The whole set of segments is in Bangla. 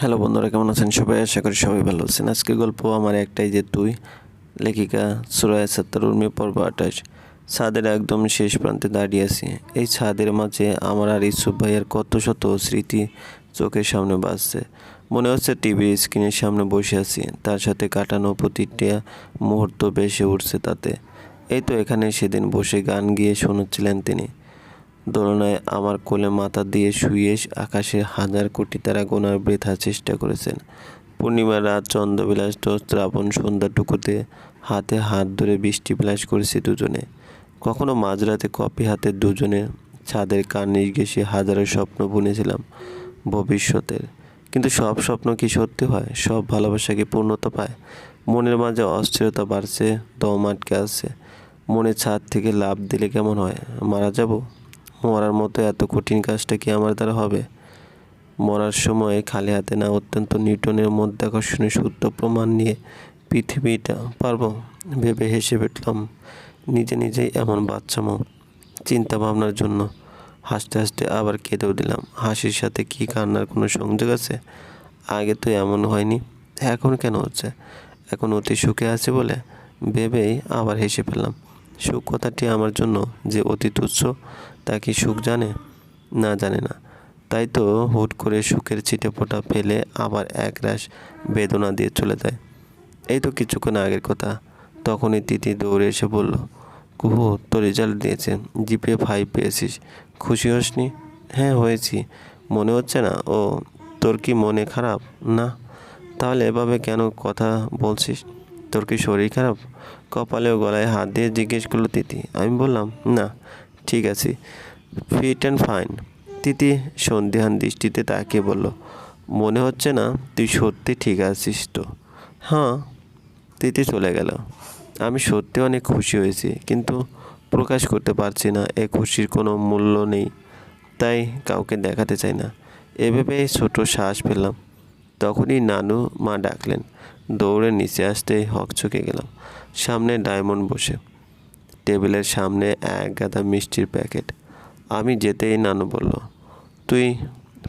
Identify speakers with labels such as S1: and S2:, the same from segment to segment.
S1: হ্যালো বন্ধুরা, কেমন আছেন সবাই? আশা করি সবাই ভালো আছেন। আজকের গল্প আমার একটাই যে তুই, লেখিকা সুরায় সত্তর উর্মি পর্ব আঠাশ। ছাদের একদম শেষ প্রান্তে দাঁড়িয়ে আছি। এই ছাদের মাঝে আমার আর ইসুফ ভাইয়ের কত শত স্মৃতি চোখের সামনে বাজছে মনে হচ্ছে টিভির স্ক্রিনের সামনে বসে আছি। তার সাথে কাটানো প্রতিটা মুহূর্ত বেসে উঠছে তাতে। এই তো এখানে সেদিন বসে গান গিয়ে শোনাচ্ছিলেন তিনি। দোলনায় আমার কোলে মাথা দিয়ে শুয়ে আকাশে হাজার কোটি তারা গোনার বৃথা চেষ্টা করেছেন। পূর্ণিমার রাত চন্দ্রবিলাস শ্রাবণ, সন্ধ্যাটুকুতে হাতে হাত ধরে বৃষ্টি বিলাস করেছি দুজনে। কখনো মাঝরাতে কপি হাতে দুজনে ছাদের কার্নিশ ঘেসে হাজারো স্বপ্ন বুনেছিলাম ভবিষ্যতের। কিন্তু সব স্বপ্ন কি সত্যি হয়? সব ভালোবাসা কি পূর্ণতা পায়? মনের মাঝে অস্থিরতা বাড়ছে, দম আটকে আসছে মনে ছাদ থেকে লাভ দিলে কেমন হয়? মারা যাব? মরার মতো এত কঠিন কাজটা কি আমার দ্বারা হবে? মরার সময় খালি হাতে না, অত্যন্ত নিউটনের মধ্যে আকর্ষণীয় সূত্র প্রমাণ নিয়ে পৃথিবীটা পারব ভেবে হেসে পেটলাম নিজে নিজেই এমন বাচ্চামো চিন্তা ভাবনার জন্য হাসতে হাসতে আবার কেঁদেও দিলাম। হাসির সাথে কি কান্নার কোনো সংযোগ আছে? আগে তো এমন হয়নি, এখন কেন হচ্ছে? এখন অতি সুখে আছে বলে ভেবেই আবার হেসে ফেললাম। সুখ কথাটি আমার জন্য যে অতি তুচ্ছ তা কি সুখ জানে? না জানে না। তাই তো হুট করে সুখের ছিটে ফোঁটা ফেলে আবার একরাশ বেদনা দিয়ে চলে যায়। এই তো কিছুক্ষণ আগের কথা। তখনই তিতি দৌড়ে এসে বলল, কুহু, তোর রেজাল্ট দিয়েছে। জিপে ফাইভ পেয়েছিস। খুশি হসনি? হ্যাঁ হয়েছি। মনে হচ্ছে না। ও, তোর কি মনে খারাপ? না। তাহলে এভাবে কেন কথা বলছিস? তোর কি শরীর খারাপ? কপালে ও গলায় হাত দিয়ে জিজ্ঞেস করল তিতি। আমি বললাম, না। ঠিক আছে। ফিট অ্যান্ড ফাইন তিতি সন্দেহান দৃষ্টিতে তাকিয়ে বলল, মনে হচ্ছে না তুই সত্যি ঠিক আছিস তো? হ্যাঁ। তিতি চলে গেল। আমি সত্যি অনেক খুশি হয়েছি, কিন্তু প্রকাশ করতে পারছি না, এ খুশির কোনো মূল্য নেই, তাই কাউকে দেখাতে চাই না। এভাবে ছোট শ্বাস পেলাম তখনই নানু মা ডাকলেন। দৌড়ে নিচে আসতে হকচকে গেলাম। সামনে ডায়মন্ড বসে। টেবিলের সামনে এক গাদা মিষ্টির প্যাকেট। আমি যেতেই নানু বলল, তুই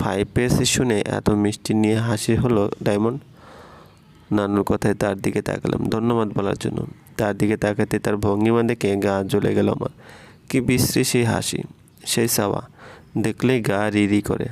S1: ফাইভ পেয়েছিস শুনে এত মিষ্টি নিয়ে হাসি হলো, ডায়মন্ড? নানুর কথায় তার দিকে তাকালাম, ধন্যবাদ বলার জন্য। তার দিকে তাকাতে তার ভঙ্গিমা দেখে গা জ্বলে গেল আমার। কি বিশ্রী সেই হাসি, সেই সাওয়া, দেখলেই গা রিরি করে।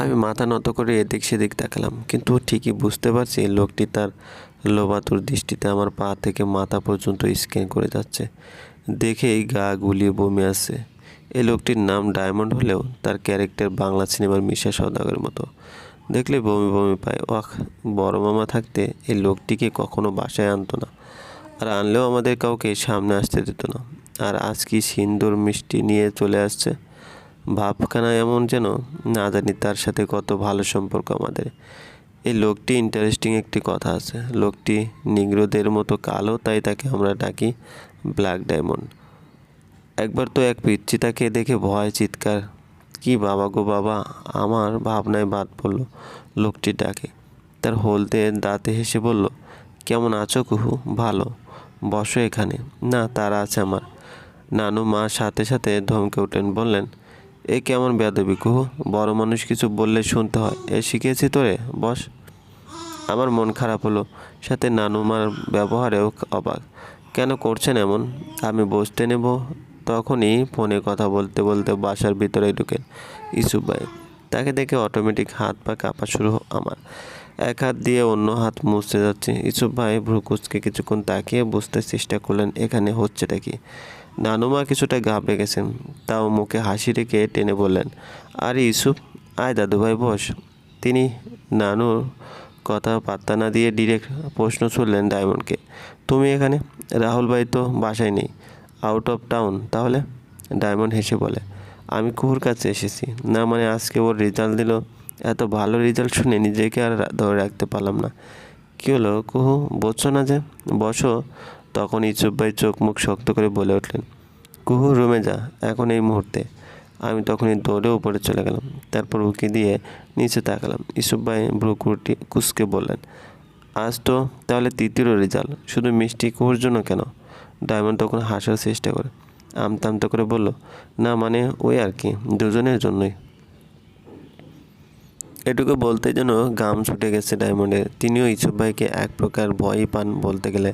S1: আমি মাথা নত করে এদিক সেদিক তাকালাম, কিন্তু ঠিকই বুঝতে পারছি লোকটি তার লোবাতুর দৃষ্টিতে আমার পা থেকে মাথা পর্যন্ত স্ক্যান করে যাচ্ছে। দেখেই গা গুলিয়ে বমি আসছে। এই লোকটির নাম ডায়মন্ড হলেও তার ক্যারেক্টার বাংলা সিনেমার মিশা সদাগরের মতো। দেখলে বমি বমি পায়। ওয়াক বড় মামা থাকতে এই লোকটিকে কখনো বাসায় আনতো না। আর আনলেও আমাদের কাউকে সামনে আসতে দিত না। আর আজ কি সিন্দুর মিষ্টি নিয়ে চলে আসছে? ভাবখানা এমন যেন, না জানি তার সাথে কত ভালো সম্পর্ক আমাদের। এই লোকটি ইন্টারেস্টিং একটি কথা আছে। লোকটি নিগ্রোদের মতো কালো, তাই তাকে আমরা ডাকি ব্ল্যাক ডায়মন্ড একবার তো এক পিচ্ছি তাকে দেখে ভয়, চিৎকার, কি বাবা গো বাবা, আমার ভাবনায় বাদ পড়ল। লোকটি ডাকে। তার হলতে দাঁতে হেসে বলল, কেমন আছো কুহু? ভালো। বসো এখানে। না, তারা আছে আমার। নানু মা সাথে সাথে ধমকে উঠলেন, বললেন এ কেমন বেদবি কুহু? বড় মানুষ কিছু বললে শুনতে হয়। এ শিখেছি তোরে, বস। আমার মন খারাপ হলো। সাথে নানুমার ব্যবহারেও অবাক। কেন করছেন এমন? আমি বসতে নেব। তখনই ফোনে কথা বলতে বলতে বাসার ভিতরে ঢুকেন ইসুফ ভাই। তাকে দেখে অটোমেটিক হাত পা কাঁপা শুরু আমার। এক হাত দিয়ে অন্য হাত মুছতে যাচ্ছে। ইসুফ ভাই ভ্রুকুচকে কিছুক্ষণ তাকিয়ে বুঝতে চেষ্টা করলেন, এখানে হচ্ছেটা কি? নানুমা কিছুটা ঘাবড়ে গেছেন। তাও মুখে হাসি রেখে টেনে বললেন, আরে ইসুফ আয় দাদু ভাই বস। তিনি নানুর কথা পাত্তা না দিয়ে ডিরেক্ট প্রশ্ন ছুড়লেন ডায়মন্ডকে, তুমি এখানে? রাহুল ভাই তো বাসায় নেই। আউট অফ টাউন তাহলে? ডায়মন্ড হেসে বলে, আমি কুহুর কাছে এসেছি। না মানে আজকে ওর রেজাল্ট দিল। এত ভালো রেজাল্ট শুনে নিজেকে আর ধরে রাখতে পারলাম না। কী হলো কুহু? বসছো না যে, বসো। তখন ইসুফ ভাই চোখ মুখ শক্ত করে বলে উঠলেন, কুহু, রুমে যা, এখন এই মুহূর্তে। আমি তখনই দৌড়ে উপরে চলে গেলাম। তারপর উকি দিয়ে নিচে তাকালাম। ইসুফ ভাই ভ্রুকুটি কুসকে বললেন, আজ তো তাহলে তৃতীয় রেজাল্ট শুধু মিষ্টি কুহুর জন্য কেন? ডায়মন্ড তখন হাসার চেষ্টা করে। আমতা করে বলল, না মানে ওই আর কি, দুজনের জন্যই। এটুকু বলতে যেন গাম ছুটে গেছে ডায়মন্ডের তিনিও ইসুফ ভাইকে এক প্রকার ভয়ই পান বলতে গেলে।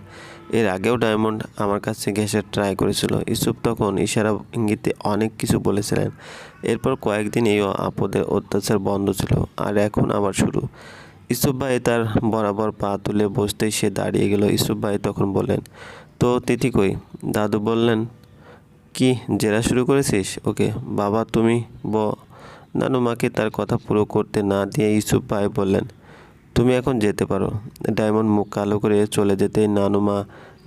S1: এর আগেও ডায়মন্ড আমার কাছে ঘেঁষে ট্রাই করেছিল। ইসুফ তখন ইশারা ইঙ্গিতে অনেক কিছু বলেছিলেন। এরপর কয়েকদিন এই আপদের অত্যাচার বন্ধ ছিল আর এখন আবার শুরু। ইসুফ ভাই তার বরাবর পা তুলে বসতেই সে দাঁড়িয়ে গেল। ইসুফ ভাই তখন বললেন, তো তিথি কই? দাদু বললেন, কি, জেরা শুরু করেছিস? ওকে, বাবা, তুমি, ব নানু মাকে তার কথা পুরো করতে না দিয়ে ইউসুফ ভাই বললেন, তুমি এখন যেতে পারো। ডায়মন্ড মুখ কালো করে চলে যেতেই নানু মা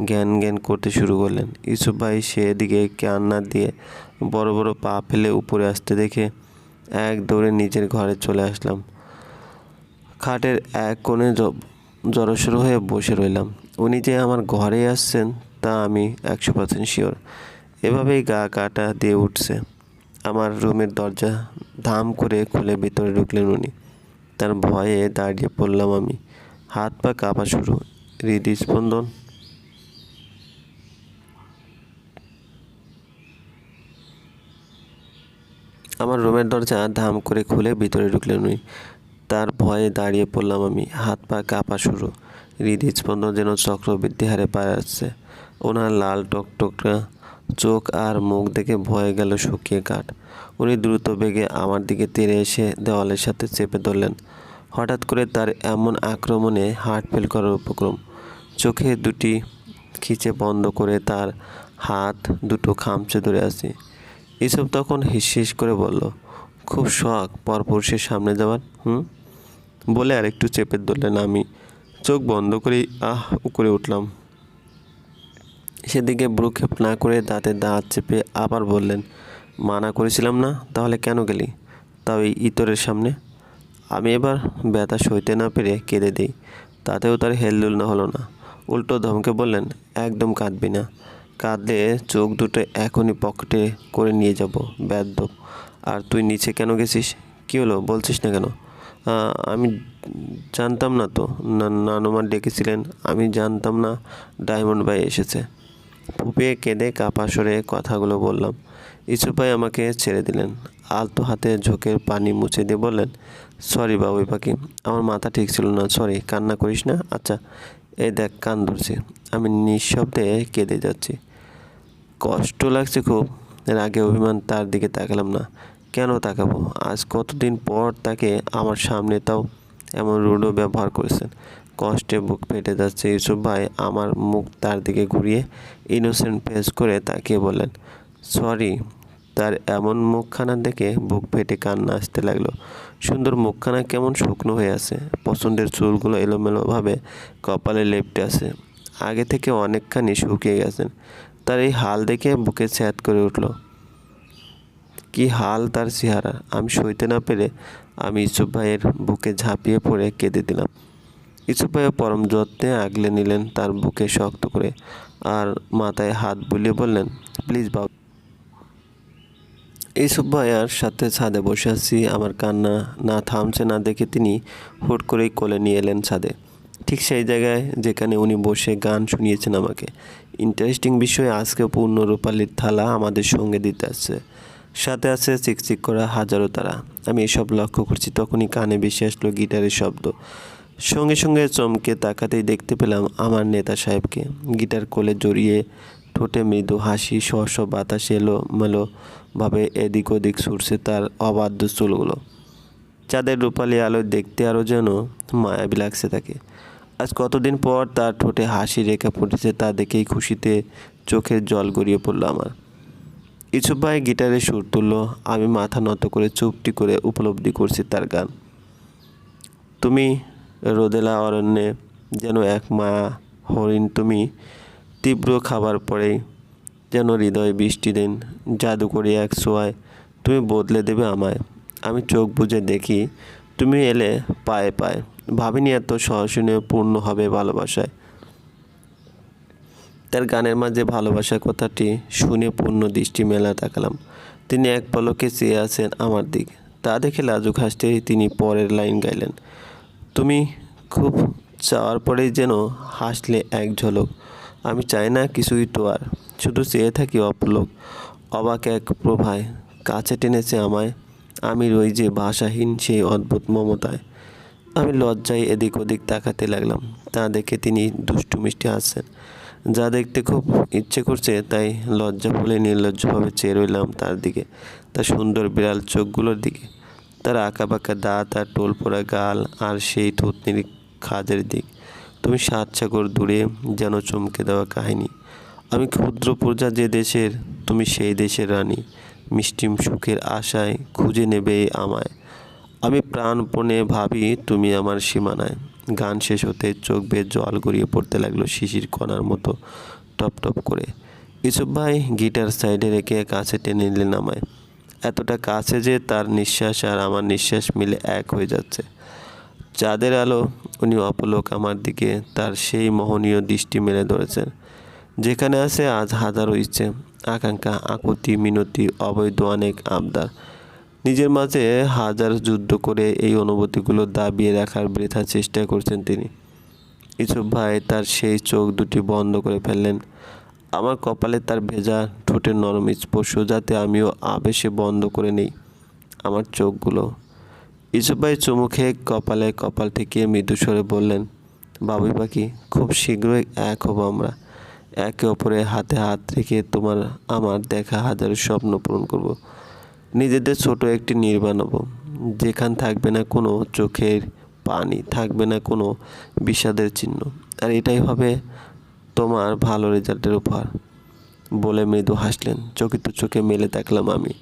S1: জ্ঞান জ্ঞান করতে শুরু করলেন। ইউসুফ ভাই সেদিকে কান্না দিয়ে বড় বড় পা ফেলে উপরে আসতে দেখে এক দৌড়ে নিজের ঘরে চলে আসলাম। খাটের এক কোণে জড়সড় হয়ে বসে রইলাম। উনি যে আমার ঘরে আসছেন তা আমি একশো পার্সেন্ট শিওর এভাবেই গা কাটা দিয়ে উঠছে। আমার রুমের দরজা ধাম করে খুলে ভিতরে ঢুকলেন উনি। তার ভয়ে দাঁড়িয়ে পড়লাম আমি। হাত পা কাঁপা শুরু। হৃদস্পন্দন। আমার রুমের দরজা ধাম করে খুলে ভিতরে ঢুকলেন উনি। তার ভয়ে দাঁড়িয়ে পড়লাম আমি। হাত পা কাঁপা শুরু। হৃদস্পন্দন যেন চক্রবৃদ্ধি হারে পাচ্ছে ওনার লাল টকটকরা চোখ আর মুখ দেখে ভয়ে গেল শুকিয়ে কাঠ উনি দ্রুত বেগে আমার দিকে তেড়ে এসে দেওয়ালের সাথে চেপে ধরলেন। হঠাৎ করে তার এমন আক্রমণে হার্ট ফেল করার উপক্রম। চোখে দুটি খিচে বন্ধ করে তার হাত দুটো খামচে ধরে আছে। এসব তখন হিস করে বলল, খুব শখ পরপুরুষের সামনে যাওয়ার, হুম? বলে আরেকটু চেপে ধরলেন আমি। চোখ বন্ধ করেই আহ করে উঠলাম। সেদিকে ভ্রুক্ষেপ না করে দাঁতে দাঁত চেপে আবার বললেন, মানা করেছিলাম না, তাহলে কেন গেলি? তাও এই ইতরের সামনে। আমি এবার ব্যথা সইতে না পেরে কেঁদে দিই, তাতেও তার হেলদুল না হলো না। উল্টো ধমকে বললেন, একদম কাঁদবি না। কাঁদলে চোখ দুটো এখনই পকেটে করে নিয়ে যাব ব্যাদ্য আর তুই নিচে কেন গেছিস? কী হলো, বলছিস না কেন? আমি জানতাম না তো নানুমা ডেকেছিলেন, আমি জানতাম না ডায়মন্ড ভাই এসেছে। ফুপিয়ে কেঁদে কাপা সরে কথাগুলো বললাম। ইসুফ ভাই আমাকে ছেড়ে দিলেন। আলতো হাতে ঝোঁকের পানি মুছে দিয়ে বললেন, সরি বাবুই পাখি, আমার মাথা ঠিক ছিল না, সরি, কান্না করিস না? আচ্ছা এই দেখ, কান ধরছি, আমি নিঃশব্দে কেঁদে যাচ্ছি। কষ্ট লাগছে খুব রাগে অভিমান তার দিকে তাকালাম না। কেন তাকাবো? আজ কতদিন পর তাকে আমার সামনে তাও এমন রুডো ব্যবহার করেছেন। কষ্টে বুক ফেটে যাচ্ছে ইউসুফ ভাই। আমার মুখ তার দিকে ঘুরিয়ে ইনোসেন্ট ফেস করে তাকিয়ে বললেন সরি তার এমন মুখখানা দেখে বুক ফেটে কান্না আসতে লাগল। সুন্দর মুখখানা কেমন শুকনো হয়ে আছে। পছন্দের চুলগুলো এলোমেলোভাবে কপালে লেপটে আছে। আগে থেকে অনেকখানি শুকিয়ে গেছেন। তার এই হাল দেখে বুকে ছ্যাদ করে উঠল। কি হাল তার চেহারা আমি সইতে না পেরে আমি ইসুফ ভাইয়ের বুকে ঝাঁপিয়ে পড়ে কেঁদে দিলাম। ইসুফ ভাইও পরম যত্নে আগলে নিলেন, তার বুকে শক্ত করে আর মাথায় হাত বুলিয়ে বললেন, প্লিজ বাবু ইসুফ ভাইয়ার সাথে ছাদে বসে আছি, আমার কান্না না থামছে না দেখে তিনি হুট করেই কোলে নিয়ে এলেন ছাদে। ঠিক সেই জায়গায় যেখানে উনি বসে গান শুনিয়েছেন আমাকে। ইন্টারেস্টিং বিষয়ে, আজকে পূর্ণ রূপালির থালা আমাদের সঙ্গে দিতে আসছে সাথে আছে চিকচিক করা হাজারো তারা। আমি এসব লক্ষ্য করছি, তখনই কানে ভেসে আসলো গিটারের শব্দ। সঙ্গে সঙ্গে চমকে তাকাতেই দেখতে পেলাম আমার নেতা সাহেবকে। গিটার কোলে জড়িয়ে ঠোঁটে মৃদু হাসি স্ব বাতাস এলো মেলো ভাবে এদিক ওদিক ছুটছে তার অবাধ্য চুলগুলো। চাঁদের রূপালি আলোয় দেখতে আরও যেন মায়াবী লাগছে তাকে। আজ কতদিন পর তার ঠোঁটে হাসি রেখা ফুটেছে তা দেখেই খুশিতে চোখের জল গড়িয়ে পড়ল আমার। ইসুফ ভাই গিটারে সুর তুললো, আমি মাথা নত করে চুপটি করে উপলব্ধি করছি তার গান। তুমি রোদেলা অরণ্যে যেন এক মায়া হরিণ তুমি তীব্র খাবার পরেই যেন হৃদয় বৃষ্টি দিন, জাদু করে এক ছোঁয়ায় তুমি বদলে দেবে আমায়। আমি চোখ বুজে দেখি তুমি এলে পায়ে পায়ে। ভাবিনি এত সহসনীয় পূর্ণ হবে ভালোবাসায়। তার গানের মাঝে ভালোবাসার কথাটি শুনে পূর্ণ দৃষ্টি মেলা তাকালাম। তিনি এক পলকে চেয়ে আছেন আমার দিক। তা দেখে লাজুক হাসতেই তিনি পরের লাইন গাইলেন। তুমি খুব চাওয়ার পরেই যেন হাসলে এক ঝলক। আমি চাই না কিছুই আর শুধু চেয়ে থাকি অপলক। অবাক এক প্রভায়। কাছে টেনেছে আমায়। আমি রই যে ভাষাহীন সেই অদ্ভুত মমতায়। আমি লজ্জায় এদিক ওদিক তাকাতে লাগলাম। তা দেখে তিনি দুষ্টু মিষ্টি হাসছেন। যা দেখতে খুব ইচ্ছে করছে, তাই লজ্জা ভুলে নির্লজ্জভাবে চেয়ে রইলাম তার দিকে। তার সুন্দর বিড়াল চোখগুলোর দিকে। তার আঁকাবাঁকা দাঁত আর টোল পড়া গাল আর সেই থুতনির খাজের দিক। তুমি সাত সাগর দূরে যেন চমকে দেওয়া কাহিনী। আমি ক্ষুদ্র প্রজা যে দেশের, তুমি সেই দেশের রানী। মিষ্টিম সুখের আশায় খুঁজে নেবে আমায়। আমি প্রাণপণে ভাবি তুমি আমার সীমানায়। গান শেষ হতে চোখ বেয়ে জল গড়িয়ে পড়তে লাগল শিশির কণার মতো টপ টপ করে। ইসুফ ভাই গিটার সাইডে রেখে কাছে টেনে নিলেন আমায়। এতটা কাছে যে তার নিঃশ্বাস আর আমার নিঃশ্বাস মিলে এক হয়ে যাচ্ছে। চাঁদের আলো, উনি অপলোক আমার দিকে, তার সেই মোহনীয় দৃষ্টি মেলে ধরেছেন। যেখানে আছে আজ হাজারো ইচ্ছে, আকাঙ্ক্ষা, আকুতি, মিনতি, অবৈধ, অনেক আবদার। নিজের মাঝে হাজার যুদ্ধ করে এই অনুভূতিগুলো দাবিয়ে রাখার বৃথা চেষ্টা করছেন তিনি। ইসুফ ভাই তার সেই চোখ দুটি বন্ধ করে ফেললেন। আমার কপালে তার ভেজা ঠোঁটের নরম স্পর্শ যাতে আমিও আবেশে বন্ধ করে নেই। আমার চোখগুলো। ইসুফ ভাই চুমু খেয়ে কপালে কপাল থেকে মৃদু স্বরে বললেন, বাবুই পাখি, খুব শীঘ্রই এক হব আমরা। একে অপরের হাতে হাত রেখে তোমার, আমার দেখা হাজার স্বপ্ন পূরণ করব। নিজেদের ছোট একটি নির্বাণ হব। যেখান থাকবে না কোনো চোখের পানি, থাকবে না কোনো বিষাদের চিহ্ন। আর এটাই হবে তোমার ভালো রেজাল্টের উপহার। বলে মৃদু হাসলেন। চকিত চোখে মেলে দেখলাম আমি।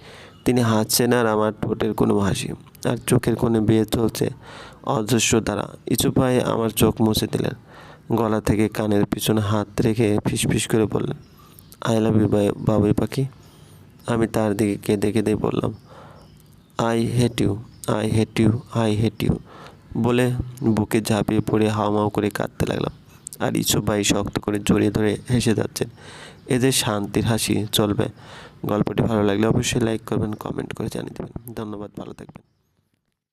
S1: তিনি হাসছেন আর আমার ঠোঁটের কোনো হাসি আর চোখের কোণে বিয়ে চলছে অজস্র দ্বারা। ইচু ভাই আমার চোখ মুছে দিলেন। গলা থেকে কানের পিছনে হাত রেখে ফিসফিস করে বললেন, আই লাভ ইউ বাই বাবুই পাখি। আমি তার দিকে কেঁদে কেঁদে বললাম, I hate you, I hate you, I hate you. বলে বুকে ঝাঁপিয়ে পড়ে হাওমাও করে কাঁদতে লাগলাম। আর ইসুফ ভাই শক্ত করে জড়িয়ে ধরে হেসে যাচ্ছেন। এদের শান্তির হাসি চলবে। গল্পটি ভালো লাগলে অবশ্যই লাইক করবেন কমেন্ট করে জানিয়ে দেবেন। ধন্যবাদ, ভালো থাকবেন।